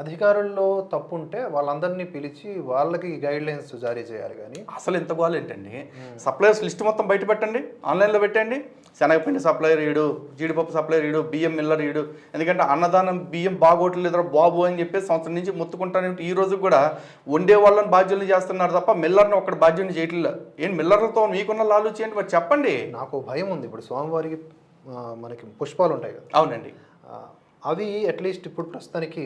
అధికారుల్లో తప్పు ఉంటే వాళ్ళందరినీ పిలిచి వాళ్ళకి గైడ్ లైన్స్ జారీ చేయాలి కానీ. అసలు ఎంత గోల్ ఏంటండి? సప్లయర్స్ లిస్ట్ మొత్తం బయట పెట్టండి ఆన్లైన్లో పెట్టండి. శనగపిండి సప్లయర్ ఈడు జీడిపప్పు సప్లయర్ ఈడు బియ్యం మిల్లర్ ఈడు ఎందుకంటే అన్నదానం బియ్యం బాగోట్లేదు బాబు అని చెప్పి సంవత్సరం నుంచి మొత్తుకుంటాను ఈ రోజు కూడా వండే వాళ్ళని బాధ్యులు చేస్తున్నారు తప్ప మిల్లర్ని ఒక్కటి బాధ్యుని చేయట్లేదు. ఏం మిల్లర్లతో మీకున్న లాలూచి ఏంటి మరి చెప్పండి? నాకు భయం ఉంది. ఇప్పుడు స్వామివారికి మనకి పుష్పాలు ఉంటాయి కదా. అవునండి. అవి అట్లీస్ట్ ఇప్పుడు ప్రస్తుతానికి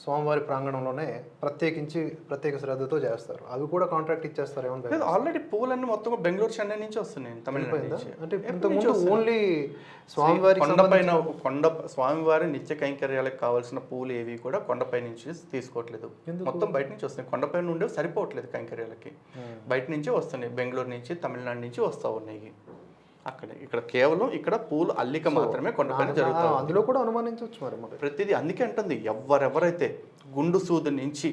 స్వామివారి ప్రాంగణంలోనే ప్రత్యేకించి ప్రత్యేక శ్రద్ధతో చేస్తారు. అవి కూడా కాంట్రాక్ట్ ఇచ్చేస్తారు ఏమన్నా లేదు ఆల్రెడీ పువ్వులన్నీ మొత్తం బెంగళూరు చెన్నై నుంచి వస్తున్నాయి తమిళనాడు అంటే ఎప్పటి ఇంతకు నుంచి ముందు వస్తున్నాయి? ఓన్లీ స్వామివారికి కొండపైన కొండ స్వామివారి నిత్య కైంకర్యాలకు కావాల్సిన పువ్వులు ఏవి కూడా కొండపై నుంచి తీసుకోవట్లేదు. మొత్తం బయట నుంచి వస్తున్నాయి. కొండపై నుండి సరిపోవట్లేదు కైంకర్యాలకి. బయట నుంచి వస్తున్నాయి. బెంగళూరు నుంచి తమిళనాడు నుంచి వస్తూ ఉన్నాయి. అక్కడ. ఇక్కడ కేవలం ఇక్కడ పూలు అల్లిక మాత్రమే కొండపైన జరుగుతాయి ఆ, అందులో కూడా అనుమానించవచ్చు మరి మరి. ప్రతిదీ అందుకే అంటుంది ఎవరెవరైతే గుండు సూది నుంచి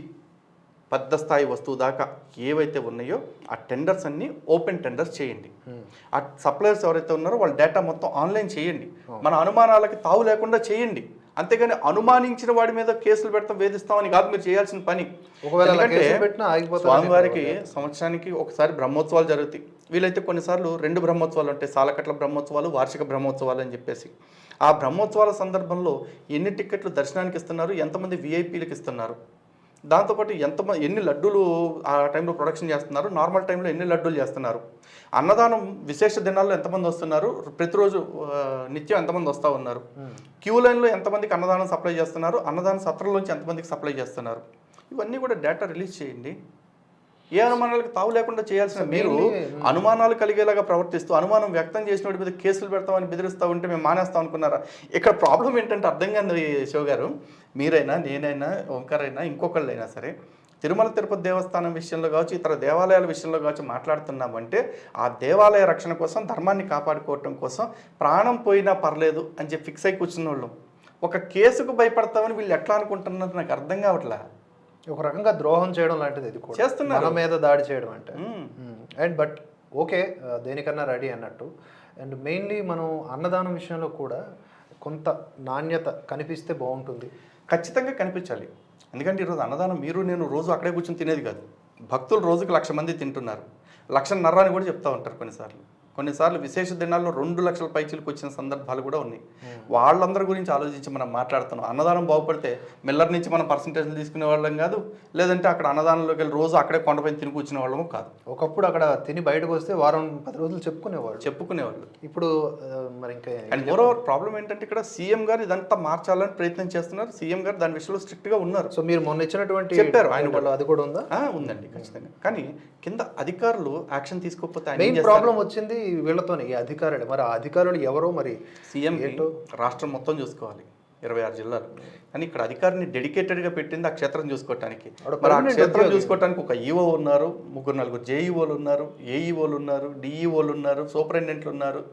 పెద్ద స్థాయి వస్తువు దాకా ఏవైతే ఉన్నాయో ఆ టెండర్స్ అన్ని ఓపెన్ టెండర్స్ చేయండి. ఆ సప్లయర్స్ ఎవరైతే ఉన్నారో వాళ్ళ డేటా మొత్తం ఆన్లైన్ చేయండి. మన అనుమానాలకి తావు లేకుండా చేయండి. అంతేగాని అనుమానించిన వాడి మీద కేసులు పెడతాం వేధిస్తామని కాదు మీరు చేయాల్సిన పని. స్వామివారికి సంవత్సరానికి ఒకసారి బ్రహ్మోత్సవాలు జరుగుతాయి. వీలైతే కొన్నిసార్లు రెండు బ్రహ్మోత్సవాలు ఉంటాయి సాలకట్ల బ్రహ్మోత్సవాలు వార్షిక బ్రహ్మోత్సవాలు అని చెప్పేసి. ఆ బ్రహ్మోత్సవాల సందర్భంలో ఎన్ని టికెట్లు దర్శనానికి ఇస్తున్నారు ఎంతమంది విఐపీలకు ఇస్తున్నారు? దాంతోపాటు ఎంతమంది ఎన్ని లడ్డూలు ఆ టైంలో ప్రొడక్షన్ చేస్తున్నారు? నార్మల్ టైంలో ఎన్ని లడ్డూలు చేస్తున్నారు? అన్నదానం విశేష దినాల్లో ఎంతమంది వస్తున్నారు? ప్రతిరోజు నిత్యం ఎంతమంది వస్తూ ఉన్నారు? క్యూ లైన్లో ఎంతమందికి అన్నదానం సప్లై చేస్తున్నారు? అన్నదాన సత్రంలోంచి ఎంతమందికి సప్లై చేస్తున్నారు? ఇవన్నీ కూడా డేటా రిలీజ్ చేయండి. ఏ అనుమానాలకు తావు లేకుండా చేయాల్సిన మీరు అనుమానాలు కలిగేలాగా ప్రవర్తిస్తూ అనుమానం వ్యక్తం చేసిన వాడి మీద కేసులు పెడతామని బెదిరిస్తా ఉంటే మేము మానేస్తాం అనుకున్నారా? ఇక్కడ ప్రాబ్లం ఏంటంటే అర్థం కాదు శివ గారు మీరైనా నేనైనా ఓంకార్ అయినా ఇంకొకళ్ళైనా సరే తిరుమల తిరుపతి దేవస్థానం విషయంలో కావచ్చు ఇతర దేవాలయాల విషయంలో కావచ్చు మాట్లాడుతున్నామంటే ఆ దేవాలయ రక్షణ కోసం ధర్మాన్ని కాపాడుకోవటం కోసం ప్రాణం పోయినా పర్లేదు అని చెప్పి ఫిక్స్ అయి కూర్చున్న వాళ్ళం ఒక కేసుకు భయపడతామని వీళ్ళు ఎట్లా అనుకుంటున్నారు నాకు అర్థం కావట్లే. ఒక రకంగా ద్రోహం చేయడం లాంటిది ఇది కూడా. చేస్తున్నారు. మన మీద దాడి చేయడం అంటే. అండ్ బట్ ఓకే దేనికన్నా రెడీ అన్నట్టు. అండ్ మెయిన్లీ మనం అన్నదానం విషయంలో కూడా కొంత నాణ్యత కనిపిస్తే బాగుంటుంది. ఖచ్చితంగా కనిపించాలి. ఎందుకంటే ఈరోజు అన్నదానం మీరు నేను రోజు అక్కడే కూర్చొని తినేది కాదు. భక్తులు రోజుకు లక్ష మంది తింటున్నారు. లక్షన్నర అని కూడా చెప్తా ఉంటారు కొన్నిసార్లు. కొన్నిసార్లు విశేష దినాల్లో రెండు లక్షల పైచీలకు వచ్చిన సందర్భాలు కూడా ఉన్నాయి. వాళ్ళందరి గురించి ఆలోచించి మనం మాట్లాడుతున్నాం. అన్నదానం బాగుపడితే మిల్లర్ నుంచి మనం పర్సంటేజ్లు తీసుకునే వాళ్ళం కాదు లేదంటే అక్కడ అన్నదానంలోకి వెళ్ళి రోజు అక్కడే కొండపైన తిని కూర్చునే వాళ్ళము కాదు. ఒకప్పుడు అక్కడ తిని బయటకు వస్తే వారం పది రోజులు చెప్పుకునేవాళ్ళు. చెప్పుకునేవాళ్ళు. ఇప్పుడు మరి ఇంకా అండ్ మోర్ ఓవర్ ప్రాబ్లం ఏంటంటే ఇక్కడ సీఎం గారు ఇదంతా మార్చాలని ప్రయత్నం చేస్తున్నారు. సీఎం గారు దాని విషయంలో స్ట్రిక్ట్గా ఉన్నారు. సో మీరు మొన్న ఇచ్చినటువంటి చెప్పారు. ఆయన డేటాలో అది కూడా ఉందా? ఉందండి ఖచ్చితంగా. కానీ కింద అధికారులు యాక్షన్ తీసుకోకపోతే ప్రాబ్లం వచ్చింది వీళ్ళతోనే ఈ అధికారులు. మరి ఆ అధికారులు ఎవరో మరి సీఎం రాష్ట్రం మొత్తం చూసుకోవాలి ఇరవై ఆరు జిల్లాలు. కానీ ఇక్కడ అధికారిని డెడికేటెడ్గా పెట్టింది ఆ క్షేత్రం చూసుకోవటానికి మరి ఆ క్షేత్రం. చూసుకోవటానికి ఒక ఈఓ ఉన్నారు ముగ్గురు నలుగురు జేఈఓలు ఉన్నారు ఏఈఓలు ఉన్నారు డిఈఓలు ఉన్నారు సూపరింటెండెంట్లు ఉన్నారు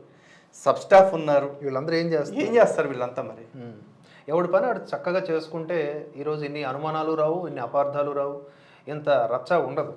సబ్ స్టాఫ్ ఉన్నారు. వీళ్ళందరూ ఏం చేస్తారు? ఏం చేస్తారు వీళ్ళంతా మరి. ఎవడి పని ఆడు చక్కగా చేసుకుంటే ఈరోజు ఇన్ని అనుమానాలు రావు ఇన్ని అపార్థాలు రావు. ఇంత రచ్చ ఉండదు.